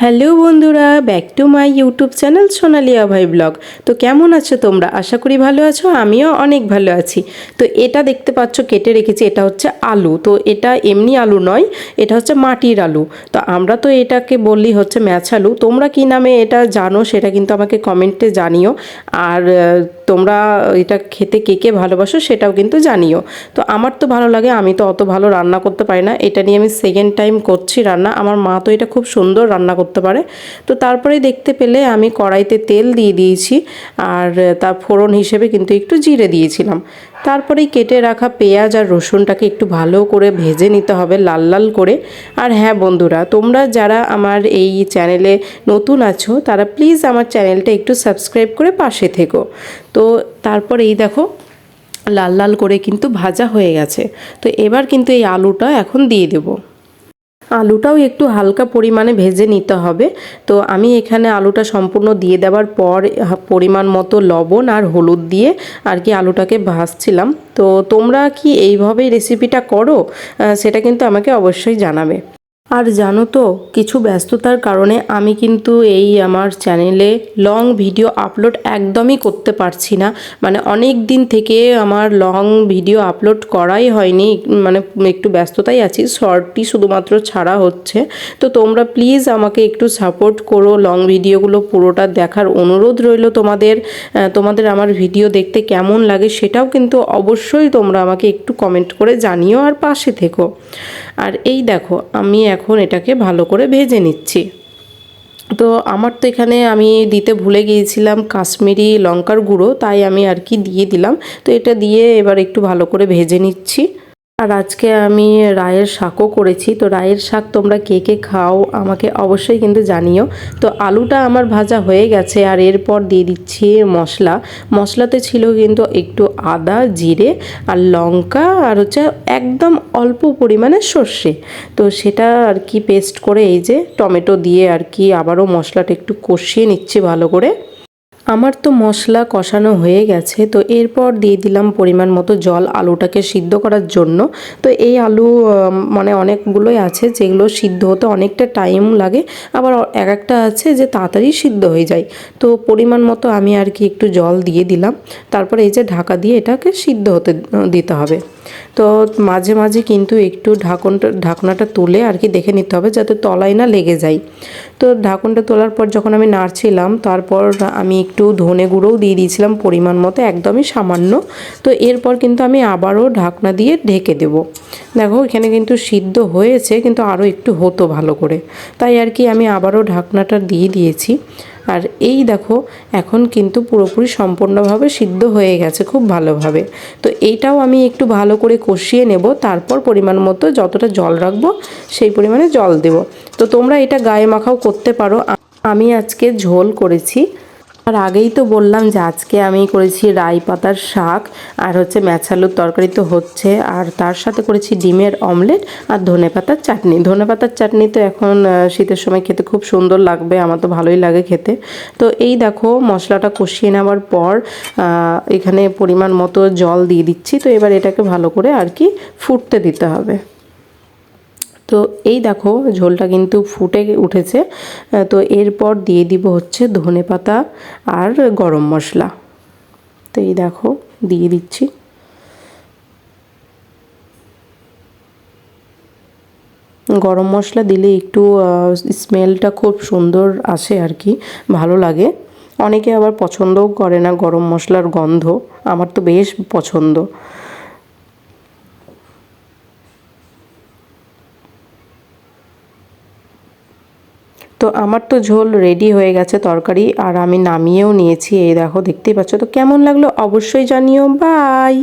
Hello বন্ধুরা, back to my YouTube channel Sonali Abhay vlog. তো কেমন আছো তোমরা? আশা করি ভালো আছো, আমিও অনেক ভালো আছি। তো এটা দেখতে পাচ্ছ, কেটে রেখেছি, এটা হচ্ছে আলু। তো এটা এমনি আলু নয়, এটা হচ্ছে মাটির আলু। তো আমরা তো এটাকে বললি হচ্ছে ম্যাচ আলু। তোমরা কি নামে এটা জানো, সেটা কিন্তু আমাকে কমেন্টে জানিও। আর তোমরা এটা খেতে কে কে ভালোবাসো সেটাও কিন্তু জানিও। তো আমার তো ভালো লাগে, আমি তো অত ভালো রান্না করতে পারি না। এটা নিয়ে আমি সেকেন্ড টাইম করছি রান্না। আমার মা তো এটা খুব সুন্দর রান্না করতে পারে। তো তারপরে দেখতে পেলে আমি কড়াইতে তেল দিয়ে দিয়েছি, আর তার ফোড়ন হিসেবে কিন্তু একটু জিরে দিয়েছিলাম। তারপরেই কেটে রাখা পেঁয়াজ আর রসুনটাকে একটু ভালো করে ভেজে নিতে হবে, লাল লাল করে। আর হ্যাঁ বন্ধুরা, তোমরা যারা আমার এই চ্যানেলে নতুন আছো, তারা প্লিজ আমার চ্যানেলটা একটু সাবস্ক্রাইব করে পাশে থেকো। তো তারপর এই দেখো, লাল লাল করে কিন্তু ভাজা হয়ে গেছে। তো এবার কিন্তু এই আলুটা এখন দিয়ে দেবো। আলুটাও একটু হালকা পরিমাণে ভেজে নিতে হবে। তো আমি এখানে আলুটা সম্পূর্ণ দিয়ে দেওয়ার পর পরিমাণ মতো লবণ আর হলুদ দিয়ে আর কি আলুটাকে ভাজছিলাম। তো তোমরা কি এইভাবেই রেসিপিটা করো? সেটা কিন্তু আমাকে অবশ্যই জানাবে। আর জানো তো, কিছু ব্যস্ততার কারণে আমি কিন্তু এই আমার চ্যানেলে লং ভিডিও আপলোড একদমই করতে পারছি না। মানে অনেক দিন থেকে আমার লং ভিডিও আপলোড করাই হয়নি মানে একটু ব্যস্ততাই আছি শর্টটি শুধুমাত্র ছাড়া হচ্ছে। তো তোমরা প্লিজ আমাকে একটু সাপোর্ট করো লং ভিডিওগুলো পুরোটা দেখার অনুরোধ রইল তোমাদের। তোমাদের আমার ভিডিও দেখতে কেমন লাগে সেটাও কিন্তু অবশ্যই তোমরা আমাকে একটু কমেন্ট করে জানিও আর পাশে থেকো। আর এই দেখো, আমি এখন এটাকে ভালো করে ভেজে নিচ্ছি। তো আমার তো এখানে আমি দিতে ভুলে গিয়েছিলাম কাশ্মীরি লঙ্কার গুঁড়ো, তাই আমি আর কি দিয়ে দিলাম। তো এটা দিয়ে এবার একটু ভালো করে ভেজে নিচ্ছি। আর আজকে আমি রায়ের শাকও করেছি। তো রায়ের শাক তোমরা কে কে খাও আমাকে অবশ্যই কিন্তু জানিও। তো আলুটা আমার ভাজা হয়ে গেছে আর এরপর দিয়ে দিচ্ছি মশলা। মশলাতে ছিল কিন্তু একটু আদা, জিরে আর লঙ্কা আর হচ্ছে একদম অল্প পরিমাণে সর্ষে। তো সেটা আর কি পেস্ট করে এই যে টমেটো দিয়ে আর কি আবারও মশলাটা একটু কষিয়ে নিচ্ছি ভালো করে। আমার তো মশলা কষানো হয়ে গেছে, তো এরপর দিয়ে দিলাম পরিমাণ মতো জল আলুটাকে সিদ্ধ করার জন্য। তো এই আলু মানে অনেকগুলোই আছে যেগুলো সিদ্ধ হতে অনেকটা টাইম লাগে, আবার এক একটা আছে যে তাড়াতাড়ি সিদ্ধ হয়ে যায়। তো পরিমাণ মতো আমি আর কি একটু জল দিয়ে দিলাম, তারপরে এই যে ঢাকা দিয়ে এটাকে সিদ্ধ হতে দিতে হবে। তো মাঝে মাঝে কিন্তু একটু ঢাকনটা, ঢাকনাটা তুলে আর কি দেখে নিতে হবে যাতে তলায় না লেগে যায়। তো ঢাকনটা তোলার পর যখন আমি নাড়ছিলাম, তারপর আমি একটু ধনে গুঁড়োও দিয়ে দিয়েছিলাম পরিমাণ মতো, একদমই সামান্য। তো এরপর কিন্তু আমি আবারও ঢাকনা দিয়ে ঢেকে দেব। দেখো, এখানে কিন্তু সিদ্ধ হয়েছে, কিন্তু আরও একটু হতো ভালো করে। তাই আর কি আমি আবারও ঢাকনাটা দিয়ে দিয়েছি। আর এই দেখো, এখন কিন্তু পুরোপুরি সম্পূর্ণভাবে সিদ্ধ হয়ে গেছে খুব ভালোভাবে। তো এইটাও আমি একটু ভালো করে কষিয়ে নেব, তারপর পরিমাণ মতো যতটা জল রাখব সেই পরিমাণে জল দেব। তো তোমরা এটা গায়ে মাখাও করতে পারো। আমি আজকে ঝোল করেছি। আর আগেই তো বললাম যে আজকে আমি করেছি রাই পাতার শাক আর হচ্ছে ম্যাছালুর তরকারি তো হচ্ছে। আর তার সাথে করেছি ডিমের অমলেট আর ধনে পাতার চাটনি। ধনে পাতার চাটনি তো এখন শীতের সময় খেতে খুব সুন্দর লাগবে, আমার তো ভালোই লাগে খেতে। তো এই দেখো মশলাটা কষিয়ে নেওয়ার পর এখানে পরিমাণ মতো জল দিয়ে দিচ্ছি। তো এবার এটাকে ভালো করে আর কি ফুটতে দিতে হবে। তো এই দেখো ঝোলটা কিন্তু ফুটে উঠেছে তো এরপর দিয়ে দিব হচ্ছে ধনে পাতা আর গরম মশলা। তো এই দেখো দিয়ে দিচ্ছি। গরম মশলা দিলে একটু স্মেলটা খুব সুন্দর আসে আর কি, ভালো লাগে। অনেকে আবার পছন্দও করে না গরম মশলার গন্ধ, আমার তো বেশ পছন্দ। তো আমার তো ঝোল রেডি হয়ে গেছে তরকারি, আর আমি নামিয়েও নিয়েছি। এই দেখো, দেখতেই পাচ্ছ? তো কেমন লাগল? অবশ্যই জানিও। বাই